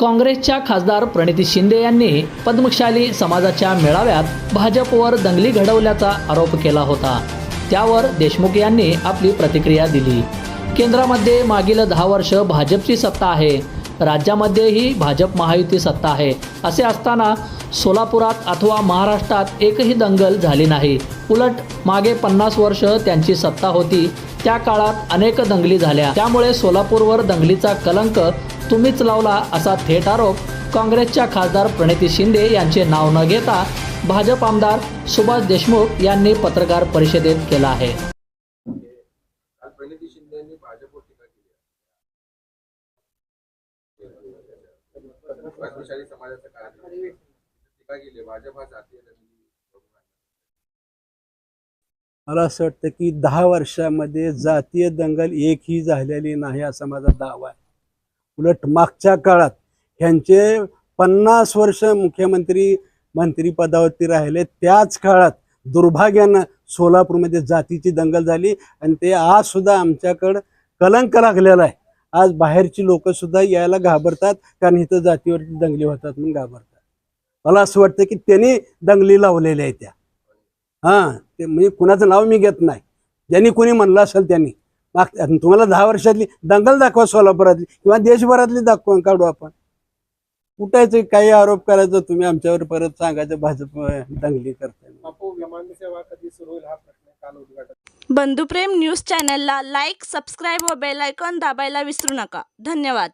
काँग्रेसच्या खासदार प्रणिती शिंदे यांनी पद्मशाली समाजाच्या मेळाव्यात भाजपवर दंगली घडवल्याचा आरोप केला होता. त्यावर देशमुख यांनी आपली प्रतिक्रिया दिली. केंद्रामध्ये मागील दहा वर्ष भाजपची सत्ता आहे. राज्यामध्येही भाजप महायुती सत्ता आहे. असे असताना सोलापुरात अथवा महाराष्ट्रात एकही दंगल झाली नाही. उलट मागे पन्नास वर्ष त्यांची सत्ता होती. त्या काळात अनेक दंगली झाल्या. त्यामुळे सोलापूरवर दंगलीचा कलंक तुम्हीच लावला असा थेट आरोप काँग्रेसच्या खासदार प्रणिती शिंदे यांचे नाव न घेता भाजप आमदार सुभाष देशमुख यांनी पत्रकार परिषदेत केला आहे. हा. मला असं वाटतं की दहा वर्षामध्ये जातीय दंगल एकही झालेली नाही असा माझा दावा आहे. उलट मागच्या काळात ह्यांचे पन्नास वर्ष मुख्यमंत्री मंत्रिपदावरती राहिले त्याच काळात दुर्भाग्यानं सोलापूरमध्ये जातीची दंगल झाली आणि ते आज सुद्धा आमच्याकडं कलंक लागलेला आहे. आज बाहेरची लोकंसुद्धा यायला घाबरतात कारण इथं जातीवरती दंगली होतात म्हणून घाबरतात. मला असं वाटतं की त्यांनी दंगली लावलेल्या आहेत त्या. हां ते म्हणजे कुणाचं नाव मी घेत नाही. ज्यांनी कोणी म्हणलं असेल त्यांनी. माग तुम्हाला दहा वर्षातली दंगल दाखवा सोलापुरातली किंवा देशभरातली दाखवा काढू आपण. कुठायचं काही आरोप करायचं तुम्ही आमच्यावर परत सांगायचं भाजप दंगली करताय बापू विमान सेवा कधी सुरू होईल हा प्रश्न काल उद्घाटन. बंधुप्रेम न्यूज चॅनलला लाईक सबस्क्राईब व बेल आयकॉन दाबायला विसरू नका. धन्यवाद.